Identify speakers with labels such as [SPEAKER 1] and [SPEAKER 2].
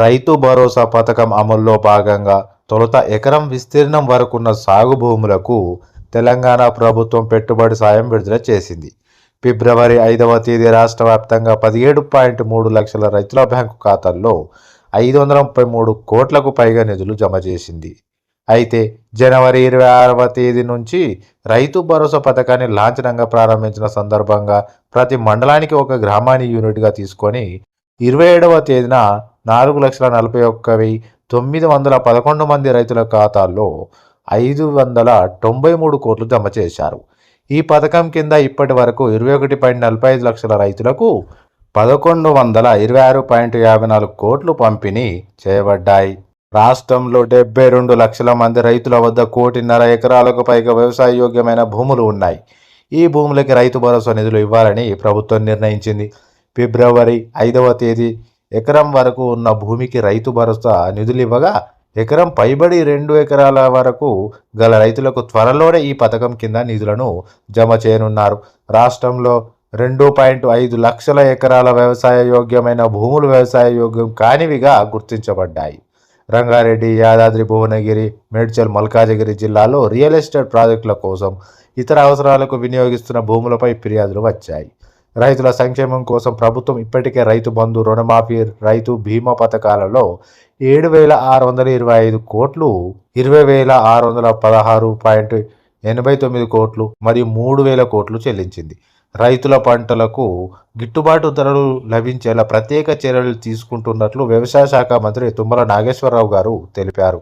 [SPEAKER 1] రైతు భరోసా పథకం అమల్లో భాగంగా తొలుత ఎకరం విస్తీర్ణం వరకున్న సాగు భూములకు తెలంగాణ ప్రభుత్వం పెట్టుబడి సాయం విడుదల చేసింది. ఫిబ్రవరి ఐదవ తేదీ రాష్ట్ర వ్యాప్తంగా పదిహేడు పాయింట్ మూడు లక్షల రైతుల బ్యాంకు ఖాతాల్లో ఐదు వందల ముప్పై మూడు కోట్లకు పైగా నిధులు జమ చేసింది. అయితే జనవరి ఇరవై ఆరవ తేదీ నుంచి రైతు భరోసా పథకాన్ని లాంఛనంగా ప్రారంభించిన సందర్భంగా ప్రతి మండలానికి ఒక గ్రామాన్ని యూనిట్గా తీసుకొని ఇరవై ఏడవ తేదీన నాలుగు లక్షల నలభై ఒక్క వెయ్యి తొమ్మిది వందల పదకొండు మంది రైతుల ఖాతాల్లో ఐదు వందల తొంభై మూడు కోట్లు జమ చేశారు. ఈ పథకం కింద ఇప్పటి వరకు ఇరవై ఒకటి పాయింట్ నలభై ఐదు లక్షల రైతులకు పదకొండు వందల ఇరవై ఆరు పాయింట్ యాభై నాలుగు కోట్లు పంపిణీ చేయబడ్డాయి. రాష్ట్రంలో డెబ్బై రెండు లక్షల మంది రైతుల వద్ద కోటిన్నర ఎకరాలకు పైగా వ్యవసాయ యోగ్యమైన భూములు ఉన్నాయి. ఈ భూములకి రైతు భరోసా నిధులు ఇవ్వాలని ప్రభుత్వం నిర్ణయించింది. ఫిబ్రవరి ఐదవ తేదీ ఎకరం వరకు ఉన్న భూమికి రైతు భరోసా నిధులు ఇవ్వగా ఎకరం పైబడి రెండు ఎకరాల వరకు గల రైతులకు త్వరలోనే ఈ పథకం కింద నిధులను జమ చేయనున్నారు. రాష్ట్రంలో రెండు పాయింట్ ఐదు లక్షల ఎకరాల వ్యవసాయ యోగ్యమైన భూములు వ్యవసాయ యోగ్యం కానివిగా గుర్తించబడ్డాయి. రంగారెడ్డి యాదాద్రి భువనగిరి మేడ్చల్ మల్కాజగిరి జిల్లాలో రియల్ ఎస్టేట్ ప్రాజెక్టుల కోసం ఇతర అవసరాలకు వినియోగిస్తున్న భూములపై ఫిర్యాదులు వచ్చాయి. రైతుల సంక్షేమం కోసం ప్రభుత్వం ఇప్పటికే రైతు బంధు రుణమాఫీ రైతు బీమా పథకాలలో ఏడు వేల ఆరు వందల ఇరవై ఐదు కోట్లు ఇరవై వేల ఆరు వందల పదహారు పాయింట్ ఎనభై తొమ్మిది కోట్లు మరియు మూడు వేల కోట్లు చెల్లించింది. రైతుల పంటలకు గిట్టుబాటు ధరలు లభించేలా ప్రత్యేక చర్యలు తీసుకుంటున్నట్లు వ్యవసాయ శాఖ మంత్రి తుమ్మల నాగేశ్వరరావు గారు తెలిపారు.